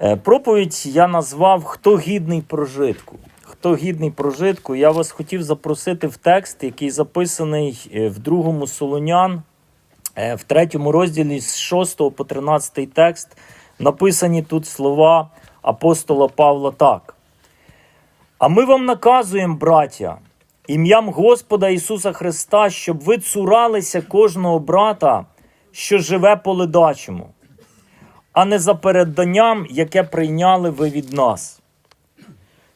Е, Проповідь я назвав Хто гідний прожитку. Хто гідний прожитку, я вас хотів запросити в текст, який записаний е, в другому Солонян, е, в третьому розділі з 6 по 13 текст. Написані тут слова апостола Павла так. А ми вам наказуємо, браття, ім'ям Господа Ісуса Христа, щоб ви цуралися кожного брата, що живе по ледачому а не за переданням, яке прийняли ви від нас.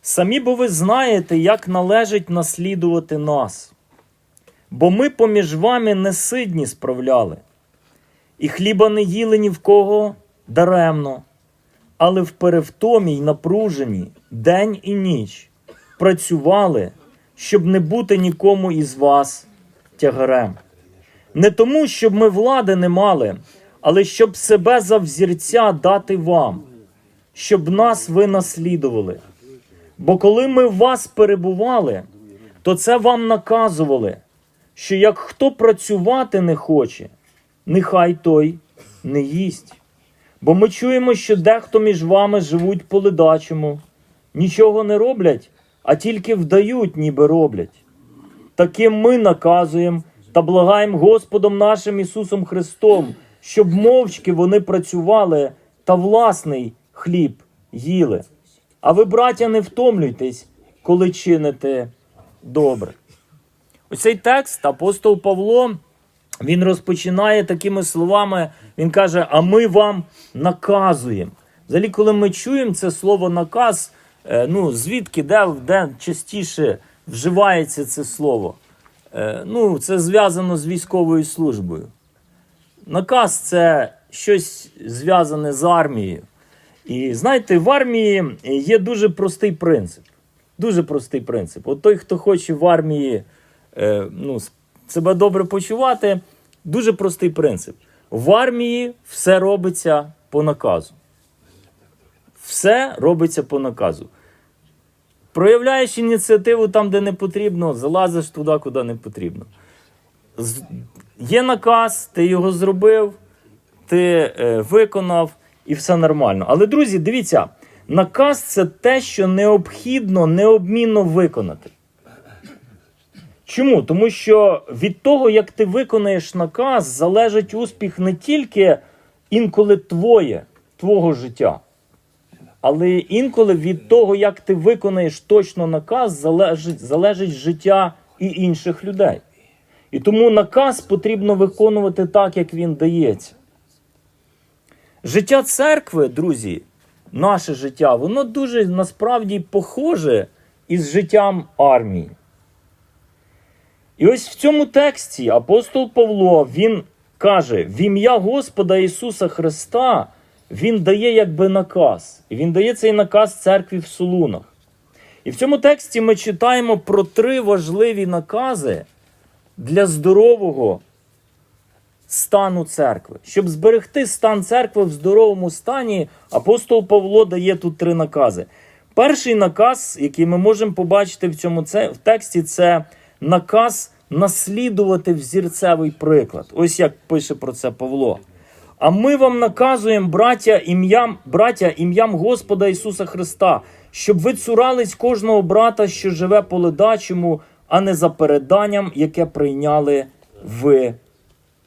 Самі бо ви знаєте, як належить наслідувати нас, бо ми поміж вами не сидні справляли, і хліба не їли ні в кого даремно, але в перевтомі й напруженні день і ніч працювали, щоб не бути нікому із вас тягарем. Не тому, щоб ми влади не мали, але щоб себе за взірця дати вам, щоб нас ви наслідували. Бо коли ми в вас перебували, то це вам наказували, що як хто працювати не хоче, нехай той не їсть. Бо ми чуємо, що дехто між вами живуть по ледачому, нічого не роблять, а тільки вдають, ніби роблять. Таким ми наказуємо та благаємо Господом нашим Ісусом Христом, щоб мовчки вони працювали та власний хліб їли. А ви, браття, не втомлюйтесь, коли чините добре. Ось цей текст апостол Павло він розпочинає такими словами. Він каже: А ми вам наказуємо. Взагалі, коли ми чуємо це слово наказ, е, ну звідки, де, де частіше вживається це слово? Е, Ну, це зв'язано з військовою службою. Наказ це щось зв'язане з армією. І знаєте, в армії є дуже простий принцип. Дуже простий принцип. От той, хто хоче в армії е, ну, себе добре почувати, дуже простий принцип. В армії все робиться по наказу. Все робиться по наказу. Проявляєш ініціативу там, де не потрібно, залазиш туди, куди не потрібно. Є наказ, ти його зробив, ти е, виконав і все нормально. Але, друзі, дивіться, наказ це те, що необхідно необмінно виконати. Чому? Тому що від того, як ти виконаєш наказ, залежить успіх не тільки інколи твоє, твого життя, але інколи від того, як ти виконаєш точно наказ, залежить, залежить життя і інших людей. І тому наказ потрібно виконувати так, як він дається. Життя церкви, друзі, наше життя, воно дуже насправді похоже із життям армії. І ось в цьому тексті апостол Павло він каже: в ім'я Господа Ісуса Христа Він дає якби наказ. І він дає цей наказ церкві в Солунах. І в цьому тексті ми читаємо про три важливі накази для здорового стану церкви. Щоб зберегти стан церкви в здоровому стані, апостол Павло дає тут три накази. Перший наказ, який ми можемо побачити в цьому в тексті, це наказ наслідувати взірцевий приклад. Ось як пише про це Павло. А ми вам наказуємо, браття, ім'ям, браття, ім'ям Господа Ісуса Христа, щоб ви цурались кожного брата, що живе по ледачому, а не за переданням, яке прийняли ви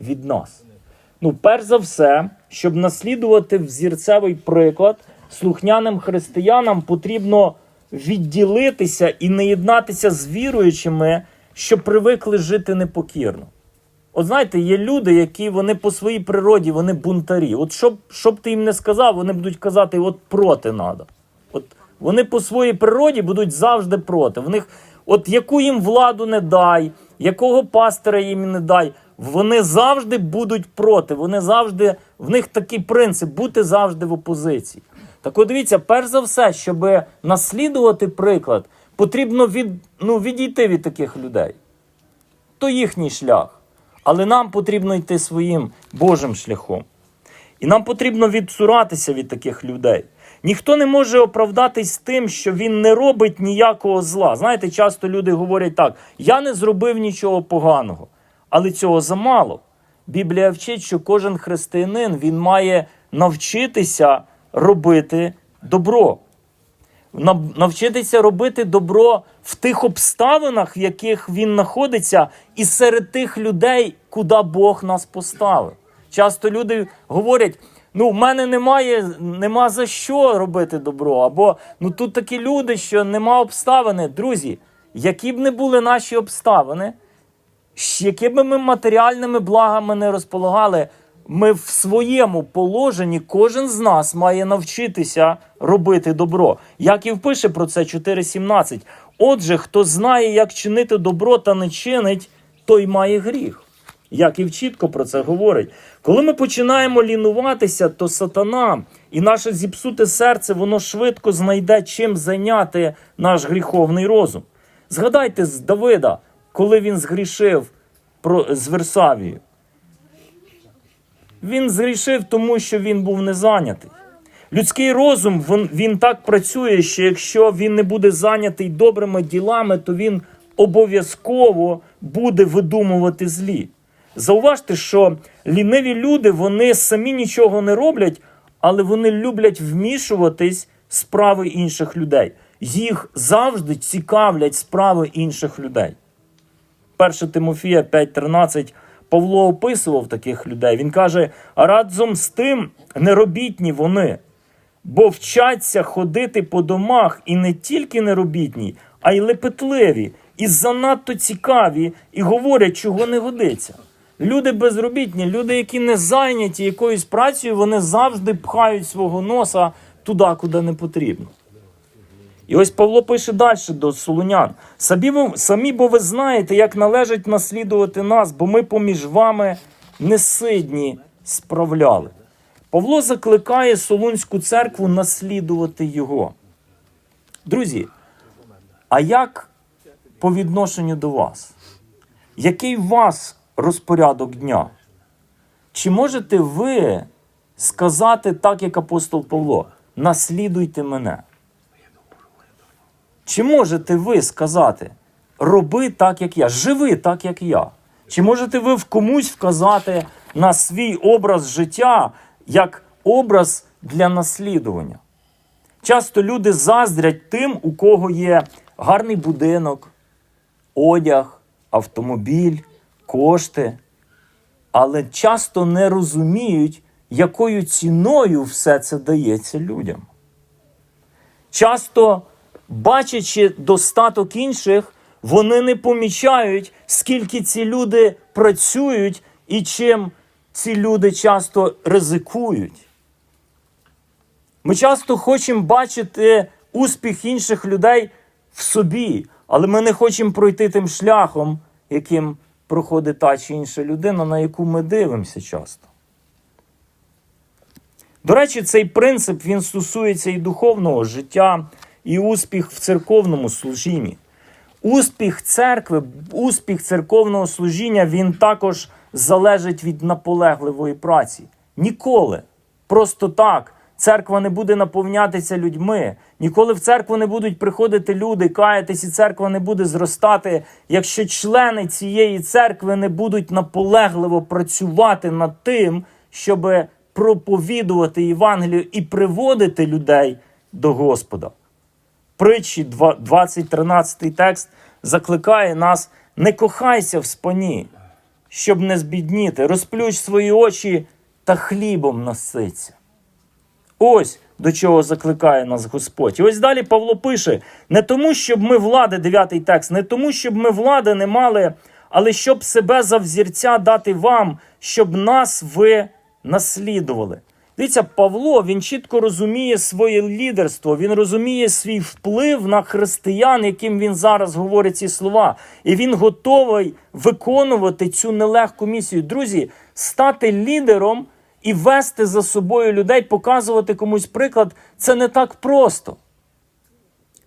від нас. Ну, перш за все, щоб наслідувати взірцевий приклад, слухняним християнам потрібно відділитися і не єднатися з віруючими, що привикли жити непокірно. От знаєте, є люди, які вони по своїй природі вони бунтарі. От щоб, щоб ти їм не сказав, вони будуть казати, от проти надо. От вони по своїй природі будуть завжди проти. В них, от яку їм владу не дай, якого пастора їм не дай, вони завжди будуть проти. Вони завжди, в них такий принцип бути завжди в опозиції. Так от дивіться, перш за все, щоб наслідувати приклад, потрібно від, ну, відійти від таких людей. То їхній шлях. Але нам потрібно йти своїм Божим шляхом. І нам потрібно відсуратися від таких людей. Ніхто не може оправдатись тим, що він не робить ніякого зла. Знаєте, часто люди говорять так: я не зробив нічого поганого, але цього замало. Біблія вчить, що кожен християнин він має навчитися робити добро. Навчитися робити добро в тих обставинах, в яких він знаходиться, і серед тих людей, куди Бог нас поставив. Часто люди говорять: ну, в мене немає, нема за що робити добро. Або ну тут такі люди, що нема обставини. Друзі, які б не були наші обставини, якими ми матеріальними благами не розполагали, ми в своєму положенні, кожен з нас має навчитися робити добро. Яків пише про це 4.17. Отже, хто знає, як чинити добро та не чинить, той має гріх. Яків чітко про це говорить. Коли ми починаємо лінуватися, то сатана і наше зіпсуте серце, воно швидко знайде чим зайняти наш гріховний розум. Згадайте з Давида, коли він згрішив з Версавією. Він згрішив, тому що він був не зайнятий. Людський розум він, він так працює, що якщо він не буде зайнятий добрими ділами, то він обов'язково буде видумувати злі. Зауважте, що ліниві люди вони самі нічого не роблять, але вони люблять вмішуватись в справи інших людей. Їх завжди цікавлять справи інших людей. 1 Тимофія 5.13 Павло описував таких людей. Він каже: разом з тим неробітні вони, бо вчаться ходити по домах і не тільки неробітні, а й лепетливі, і занадто цікаві, і говорять, чого не годиться. Люди безробітні, люди, які не зайняті якоюсь працею, вони завжди пхають свого носа туди, куди не потрібно. І ось Павло пише далі до Солунян: самі, бо ви знаєте, як належить наслідувати нас, бо ми поміж вами несидні справляли. Павло закликає Солунську церкву наслідувати його. Друзі, а як по відношенню до вас? Який вас розпорядок дня? Чи можете ви сказати так, як апостол Павло? Наслідуйте мене. Чи можете ви сказати, роби так, як я, живи так, як я? Чи можете ви в комусь вказати на свій образ життя як образ для наслідування? Часто люди заздрять тим, у кого є гарний будинок, одяг, автомобіль, кошти, але часто не розуміють, якою ціною все це дається людям. Часто, бачачи достаток інших, вони не помічають, скільки ці люди працюють і чим ці люди часто ризикують. Ми часто хочемо бачити успіх інших людей в собі, але ми не хочемо пройти тим шляхом, яким проходить та чи інша людина, на яку ми дивимося часто. До речі, цей принцип він стосується і духовного життя, і успіх в церковному служінні. Успіх церкви, успіх церковного служіння він також залежить від наполегливої праці. Ніколи просто так церква не буде наповнятися людьми. Ніколи в церкву не будуть приходити люди, каятись, і церква не буде зростати, якщо члени цієї церкви не будуть наполегливо працювати над тим, щоб проповідувати Євангелію і приводити людей до Господа. Притчі 20-13 текст закликає нас: не кохайся в спані, щоб не збідніти, розплющ свої очі та хлібом наситься. Ось до чого закликає нас Господь. І ось далі Павло пише: не тому, щоб ми влади, 9 текст, не тому, щоб ми влади не мали, але щоб себе за взірця дати вам, щоб нас ви наслідували. Дивіться, Павло він чітко розуміє своє лідерство, він розуміє свій вплив на християн, яким він зараз говорить ці слова, і він готовий виконувати цю нелегку місію. Друзі, стати лідером і вести за собою людей, показувати комусь приклад це не так просто.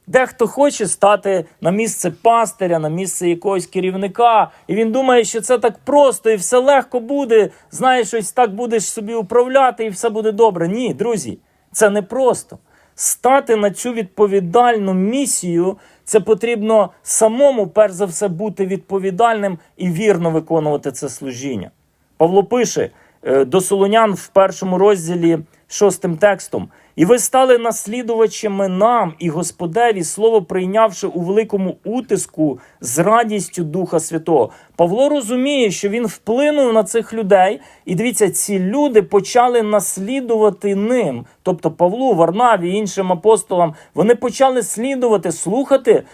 Дехто хоче стати на місце пастиря, на місце якогось керівника, і він думає, що це так просто і все легко буде. Знаєш, ось так будеш собі управляти, і все буде добре. Ні, друзі, це не просто. Стати на цю відповідальну місію, це потрібно самому, перш за все, бути відповідальним і вірно виконувати це служіння. Павло пише до Солонян в першому розділі шостим текстом. І ви стали наслідувачами нам і Господеві, слово прийнявши у великому утиску з радістю Духа Святого. Павло розуміє, що він вплинув на цих людей, і дивіться, ці люди почали наслідувати ним. Тобто Павлу, Варнаві, іншим апостолам, вони почали слідувати, слухати е,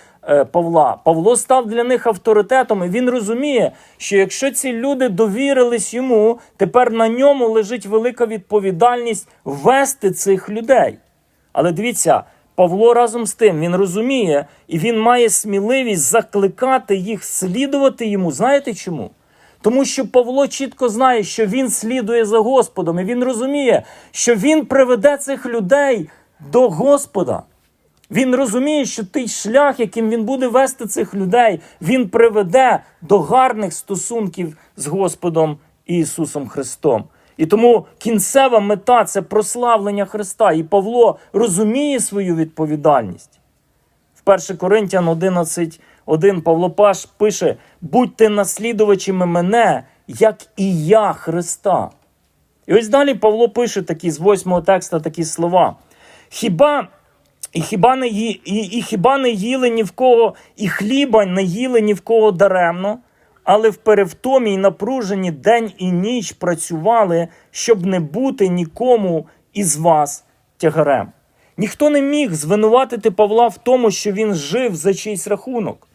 Павла. Павло став для них авторитетом, і він розуміє, що якщо ці люди довірились йому, тепер на ньому лежить велика відповідальність вести цих людей. Але дивіться, Павло разом з тим він розуміє, і він має сміливість закликати їх слідувати йому. Знаєте чому? Тому що Павло чітко знає, що він слідує за Господом, і він розуміє, що він приведе цих людей до Господа. Він розуміє, що той шлях, яким він буде вести цих людей, він приведе до гарних стосунків з Господом Ісусом Христом. І тому кінцева мета це прославлення Христа. І Павло розуміє свою відповідальність. В 1 Коринтян 11.1 Павло Паш пише: будьте наслідувачами мене, як і я Христа. І ось далі Павло пише такі з восьмого текста такі слова. Хіба і хіба не ї, і, і хіба не їли ні в кого, і хліба не їли ні в кого даремно, але в перевтомі й напруженні день і ніч працювали, щоб не бути нікому із вас тягарем. Ніхто не міг звинуватити Павла в тому, що він жив за чийсь рахунок.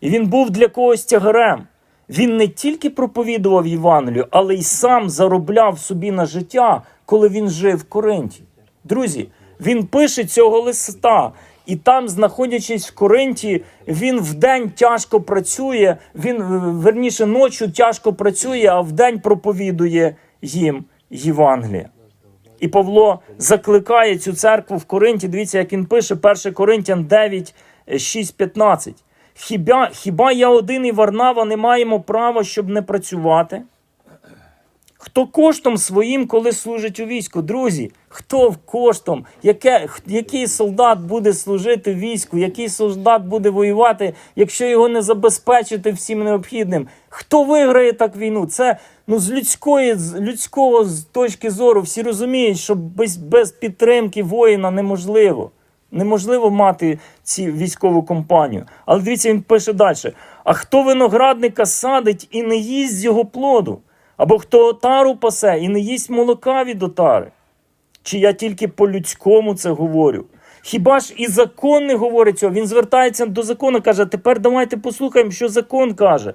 І він був для когось тягарем. Він не тільки проповідував Євангелію, але й сам заробляв собі на життя, коли він жив в Коринті. Друзі, він пише цього листа, і там, знаходячись в Коринті, він вдень тяжко працює, він верніше ночі тяжко працює, а вдень проповідує їм Євангеліє. І Павло закликає цю церкву в Коринті. Дивіться, як він пише 1 Коринтян 9, 6, 15. Хіба, хіба я один і Варнава не маємо права, щоб не працювати? Хто коштом своїм, коли служить у війську? Друзі, хто коштом? Яке, який солдат буде служити війську? Який солдат буде воювати, якщо його не забезпечити всім необхідним? Хто виграє так війну? Це ну, з людської, з людського з точки зору всі розуміють, що без, без підтримки воїна неможливо. Неможливо мати ці військову компанію. Але дивіться, він пише далі: а хто виноградника садить і не їсть з його плоду? Або хто отару пасе і не їсть молока від отари? Чи я тільки по-людському це говорю? Хіба ж і закон не говорить цього? Він звертається до закону, каже: тепер давайте послухаємо, що закон каже.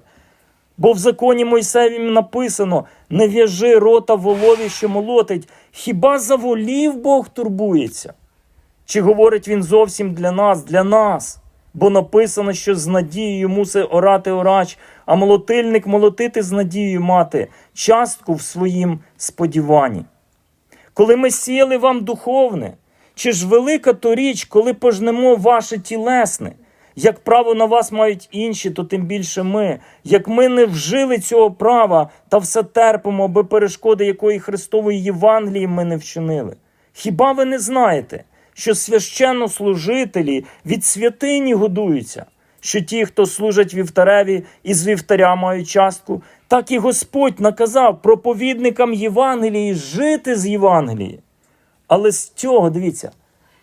Бо в законі Мойсеєвім написано: не в'яжи рота волові, що молотить. Хіба за волів Бог турбується? Чи говорить він зовсім для нас, для нас? Бо написано, що з надією мусить оратиорач, а молотильник молотити з надією мати частку в своїм сподіванні. Коли ми сіяли вам духовне, чи ж велика то річ, коли пожнемо ваше тілесне? Як право на вас мають інші, то тим більше ми. Як ми не вжили цього права та все терпимо, аби перешкоди якої Христової Євангелії ми не вчинили. Хіба ви не знаєте, що священнослужителі від святині годуються, що ті, хто служать вівтареві і з вівтаря мають частку, так і Господь наказав проповідникам Євангелії жити з Євангелії. Але з цього, дивіться,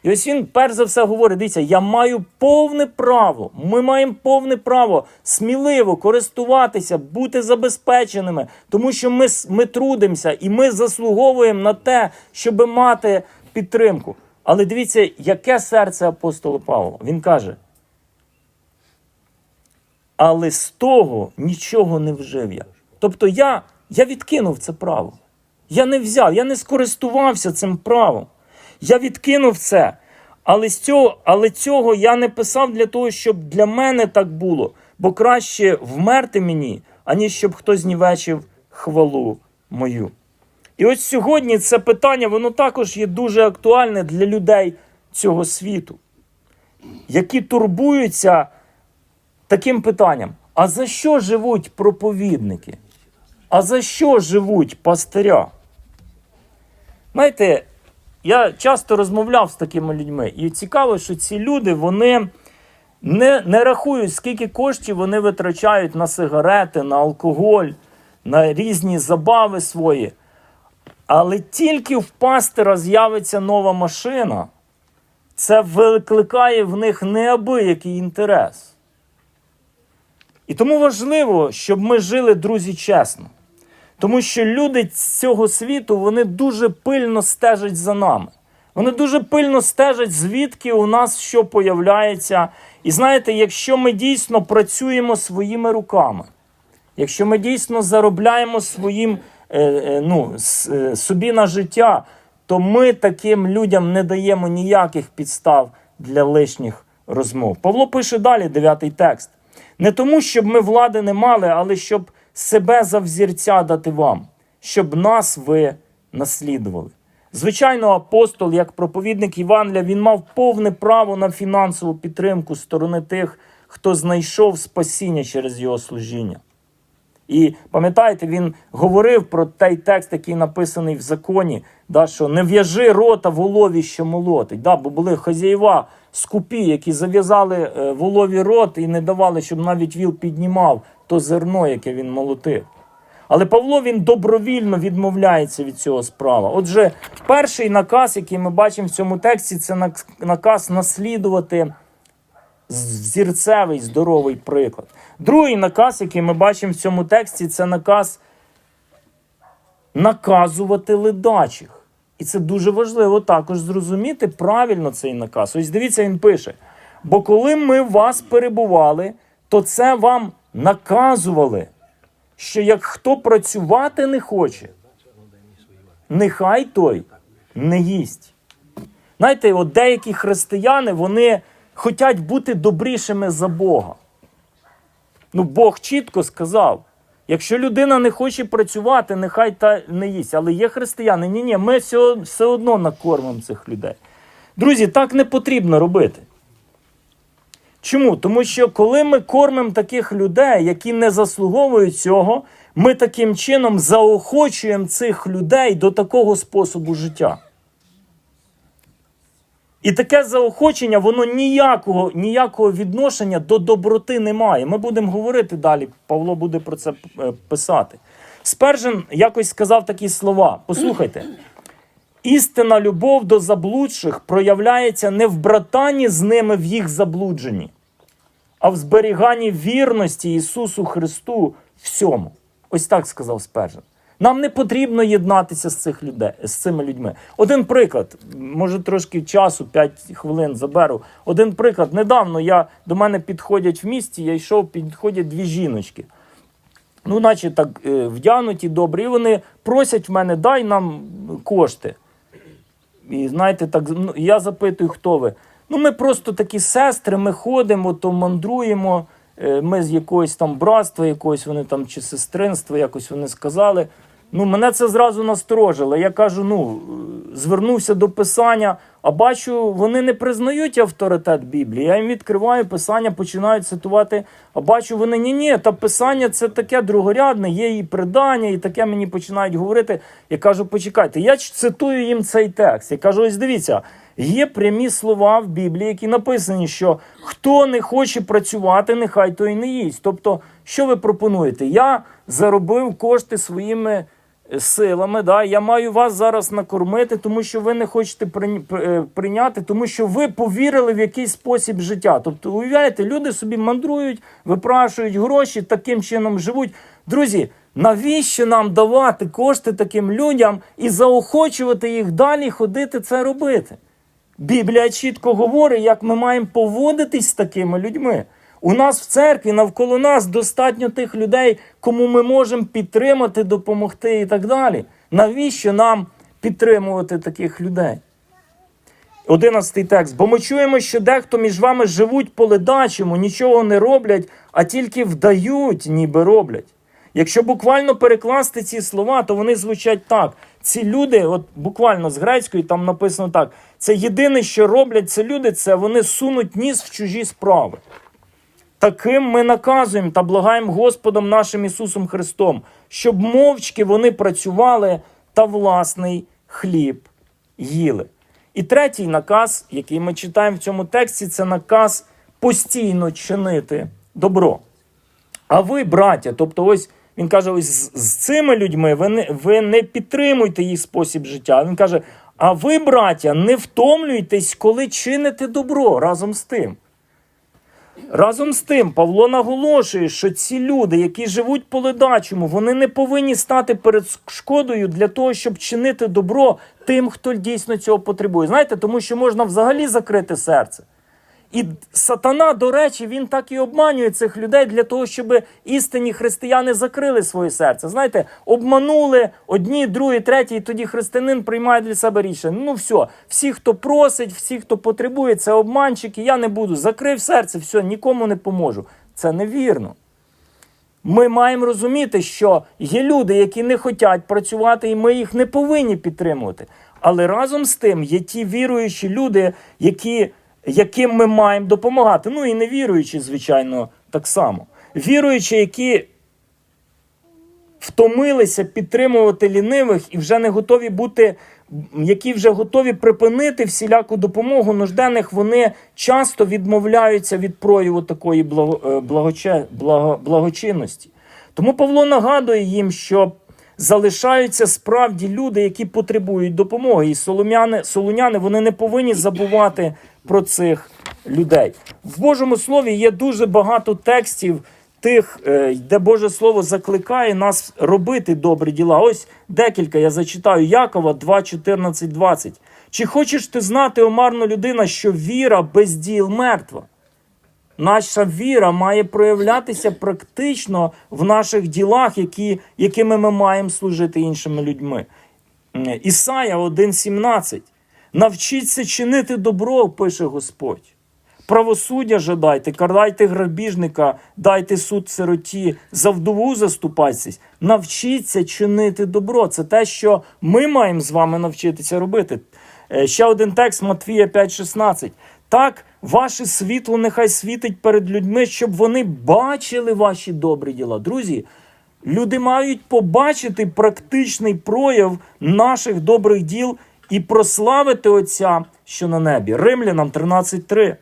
і ось він перш за все говорить: дивіться, я маю повне право, ми маємо повне право сміливо користуватися, бути забезпеченими, тому що ми, ми трудимося і ми заслуговуємо на те, щоб мати підтримку. Але дивіться, яке серце апостола Павла. Він каже. Але з того нічого не вжив я. Тобто я, я відкинув це право. Я не взяв, я не скористувався цим правом. Я відкинув це. Але, з цього, але цього я не писав для того, щоб для мене так було, бо краще вмерти мені, аніж щоб хтось знівечив хвалу мою. І ось сьогодні це питання, воно також є дуже актуальне для людей цього світу, які турбуються таким питанням: а за що живуть проповідники? А за що живуть пастиря? Знаєте, я часто розмовляв з такими людьми, і цікаво, що ці люди вони не, не рахують, скільки коштів вони витрачають на сигарети, на алкоголь, на різні забави свої. Але тільки в пастира з'явиться нова машина, це викликає в них неабиякий інтерес. І тому важливо, щоб ми жили, друзі, чесно. Тому що люди цього світу вони дуже пильно стежать за нами. Вони дуже пильно стежать, звідки у нас що появляється. І знаєте, якщо ми дійсно працюємо своїми руками, якщо ми дійсно заробляємо своїм е, е, ну, е, собі на життя, то ми таким людям не даємо ніяких підстав для лишніх розмов. Павло пише далі, дев'ятий текст. Не тому, щоб ми влади не мали, але щоб себе за взірця дати вам, щоб нас ви наслідували. Звичайно, апостол, як проповідник Євангелія, він мав повне право на фінансову підтримку сторони тих, хто знайшов спасіння через його служіння. І пам'ятаєте, він говорив про той текст, який написаний в законі, да, що не в'яжи рота волові, що молотить. Да, бо були хазяєва скупі, які зав'язали е, волові рот і не давали, щоб навіть віл піднімав то зерно, яке він молотив. Але Павло він добровільно відмовляється від цього справа. Отже, перший наказ, який ми бачимо в цьому тексті, це наказ наслідувати зірцевий здоровий приклад. Другий наказ, який ми бачимо в цьому тексті, це наказ наказувати ледачих. І це дуже важливо також зрозуміти правильно цей наказ. Ось дивіться, він пише: бо коли ми вас перебували, то це вам наказували, що як хто працювати не хоче, нехай той не їсть. Знаєте, от деякі християни вони хочуть бути добрішими за Бога. Ну, Бог чітко сказав: якщо людина не хоче працювати, нехай та не їсть. Але є християни, ні, ні, ми все, все одно накормимо цих людей. Друзі, так не потрібно робити. Чому? Тому що коли ми кормимо таких людей, які не заслуговують цього, ми таким чином заохочуємо цих людей до такого способу життя. І таке заохочення, воно ніякого, ніякого відношення до доброти не має. Ми будемо говорити далі. Павло буде про це е, писати. Спержен якось сказав такі слова. Послухайте. Істинна любов до заблудших проявляється не в братанні з ними в їх заблудженні, а в зберіганні вірності Ісусу Христу всьому. Ось так сказав Спержен. Нам не потрібно єднатися з, цих людей, з цими людьми. Один приклад, може трошки часу, 5 хвилин заберу. Один приклад. Недавно я, до мене підходять в місті, я йшов, підходять дві жіночки. Ну, наче так е, вдягнуті добрі, і вони просять в мене, дай нам кошти. І знаєте, так ну, я запитую, хто ви. Ну, ми просто такі сестри, ми ходимо, то мандруємо. е, Ми з якогось там братства, якогось вони там чи сестринства, якось вони сказали. Ну, мене це зразу насторожило. Я кажу: ну, е, звернувся до писання, а бачу, вони не признають авторитет Біблії. Я їм відкриваю писання, починають цитувати. А бачу, вони ні, ні, та писання це таке другорядне, є і придання, і таке мені починають говорити. Я кажу, почекайте, я цитую їм цей текст. Я кажу, ось дивіться, є прямі слова в Біблії, які написані, що хто не хоче працювати, нехай той не їсть. Тобто, що ви пропонуєте? Я заробив кошти своїми силами. Да? Я маю вас зараз накормити, тому що ви не хочете е, прийняти, тому що ви повірили в якийсь спосіб життя. Тобто, уявляєте, люди собі мандрують, випрашують гроші, таким чином живуть. Друзі, навіщо нам давати кошти таким людям і заохочувати їх далі ходити це робити? Біблія чітко говорить, як ми маємо поводитись з такими людьми. У нас в церкві навколо нас достатньо тих людей, кому ми можемо підтримати, допомогти і так далі. Навіщо нам підтримувати таких людей? Одинадцятий текст. Бо ми чуємо, що дехто між вами живуть по ледачому, нічого не роблять, а тільки вдають, ніби роблять. Якщо буквально перекласти ці слова, то вони звучать так. Ці люди, от буквально з грецької, там написано так: це єдине, що роблять це люди, це вони сунуть ніс в чужі справи. Таким ми наказуємо та благаємо Господом нашим Ісусом Христом, щоб мовчки вони працювали та власний хліб їли. І третій наказ, який ми читаємо в цьому тексті, це наказ постійно чинити добро. А ви, браття, тобто ось Він каже: ось з, з цими людьми ви не, ви не підтримуєте їх спосіб життя. Він каже: а ви, браття, не втомлюйтесь, коли чините добро разом з тим. Разом з тим, Павло наголошує, що ці люди, які живуть по ледачому, вони не повинні стати перед шкодою для того, щоб чинити добро тим, хто дійсно цього потребує. Знаєте, тому що можна взагалі закрити серце. І сатана, до речі, він так і обманює цих людей для того, щоб істинні християни закрили своє серце. Знаєте, обманули одні, другі, треті, і тоді християнин приймає для себе рішення. Ну все, всі, хто просить, всі, хто потребує, це обманщики, я не буду. Закрив серце, все, нікому не поможу. Це невірно. Ми маємо розуміти, що є люди, які не хочуть працювати, і ми їх не повинні підтримувати. Але разом з тим є ті віруючі люди, які, яким ми маємо допомагати. Ну і невіруючі, звичайно, так само. Віруючі, які втомилися підтримувати лінивих і вже не готові бути, які вже готові припинити всіляку допомогу нужденних, вони часто відмовляються від прояву такої е, благоче, благо, благочинності. Тому Павло нагадує їм, що залишаються справді люди, які потребують допомоги. І солом'яни, солоняни вони не повинні забувати про цих людей. В Божому Слові є дуже багато текстів тих, е, де Боже Слово закликає нас робити добрі діла. Ось декілька я зачитаю Якова 2, 14, 20. Чи хочеш ти знати, омарно людина, що віра без діл мертва? Наша віра має проявлятися практично в наших ділах, які, якими ми маємо служити іншими людьми. М, Ісая 1,17. Навчіться чинити добро, пише Господь. Правосуддя жадайте, карайте грабіжника, дайте суд сироті, за вдову заступайтесь. Навчіться чинити добро. Це те, що ми маємо з вами навчитися робити. Е, Ще один текст Матвія 5,16. Так, ваше світло нехай світить перед людьми, щоб вони бачили ваші добрі діла. Друзі, люди мають побачити практичний прояв наших добрих діл і прославити Отця, що на небі. Римлянам 13.3.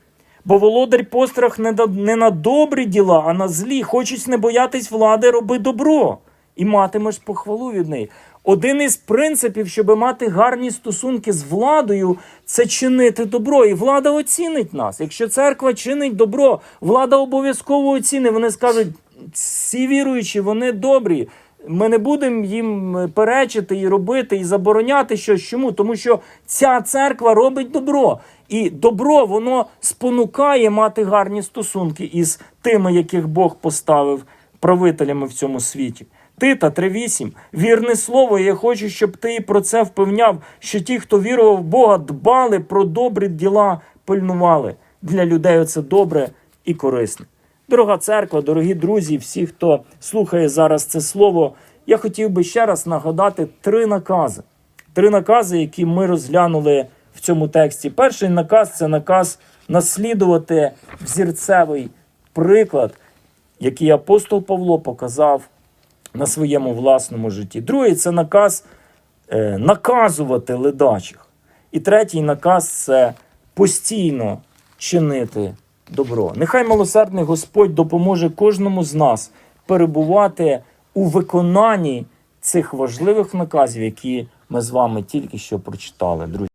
Бо володар пострах не, на- добрі діла, а на злі. Хочуть не боятись влади, роби добро, і матимеш похвалу від неї. Один із принципів, щоб мати гарні стосунки з владою, це чинити добро. І влада оцінить нас. Якщо церква чинить добро, влада обов'язково оцінить. Вони скажуть, всі віруючі, вони добрі. Ми не будемо їм перечити і робити, і забороняти щось. Чому? Тому що ця церква робить добро. І добро воно спонукає мати гарні стосунки із тими, яких Бог поставив правителями в цьому світі. Тита 3.8. Вірне слово, я хочу, щоб ти про це впевняв, що ті, хто вірував в Бога, дбали про добрі діла, пильнували. Для людей це добре і корисне. Дорога церква, дорогі друзі, всі, хто слухає зараз це слово, я хотів би ще раз нагадати три накази. Три накази, які ми розглянули в цьому тексті. Перший наказ це наказ наслідувати взірцевий приклад, який апостол Павло показав на своєму власному житті. Другий це наказ е, наказувати ледачих. І третій наказ це постійно чинити добро. Нехай милосердний Господь допоможе кожному з нас перебувати у виконанні цих важливих наказів, які ми з вами тільки що прочитали. Друзі.